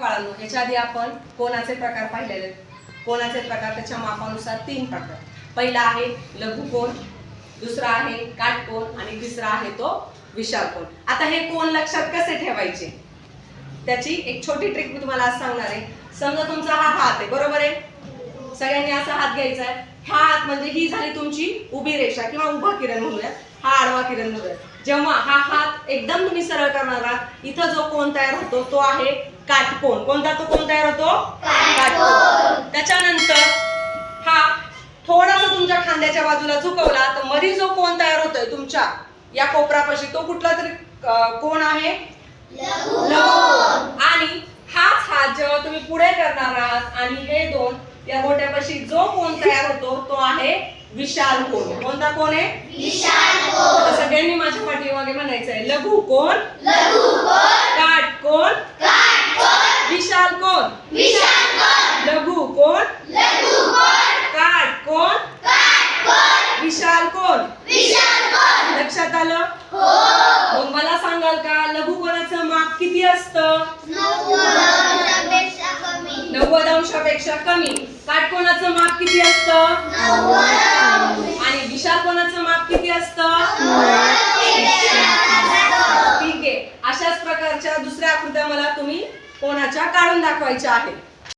बाळांनो याच्या आधी आपण कोणाचे प्रकार पाहिलेले कोणाचे प्रकार? त्याच्या मापानुसार तीन प्रकार. पहिला आहे लघु कोण दुसरा आहे काटकोण आणि तिसरा आहे तो विशाल कोण. आता हे कोण लक्षात कसे ठेवायचे? त्याची एक छोटी ट्रिक मी तुम्हाला आज सांगणार आहे. समजा तुमचा हा हात आहे बरोबर आहे? सगळ्यांनी असा हात घ्यायचा आहे. हात म्हणजे ही झाली तुमची उभी रेषा किंवा उभा किरण म्हणूया. हा आडवा किरण म्हणूया. जेव्हा हा हात एकदम तुम्ही सरळ करणार आहात इथं जो कोण तयार होतो तो आहे काटकोण कोणता तो कोण तयार होतो? काटकोण त्याच्यानंतर हा थोडासा तुमच्या खांद्याच्या बाजूला झुकवला तर मध्ये जो कोण तयार होतोय तुमच्या या कोपरापाशी तो कुठला तरी कोण आहे. आणि हाच हात जेव्हा तुम्ही पुढे करणार आहात आणि हे दोन या गोट्यापाशी जो कोण तयार होतो तो आहे विशाल कोण. कोणता कोण आहे? आता सगळ्यांनी माझ्या पाठीमागे म्हणायचं आहे लघु कोण. काट कोण? विशाल कोण? लघु कोण? काट कोण. विशाल कोण? लक्षात आलं? मग मला सांगाल का लघु कोणाचं माप किती असतं? नव्वद अंशापेक्षा कमी. काटकोणाचं माप किती असतं? आणि विशाल कोणाचं माप किती असतं? ठीक आहे. अशाच प्रकारच्या दुसऱ्या आकृत्या मला तुम्ही कोणाच्या काढून दाखवायच्या आहेत?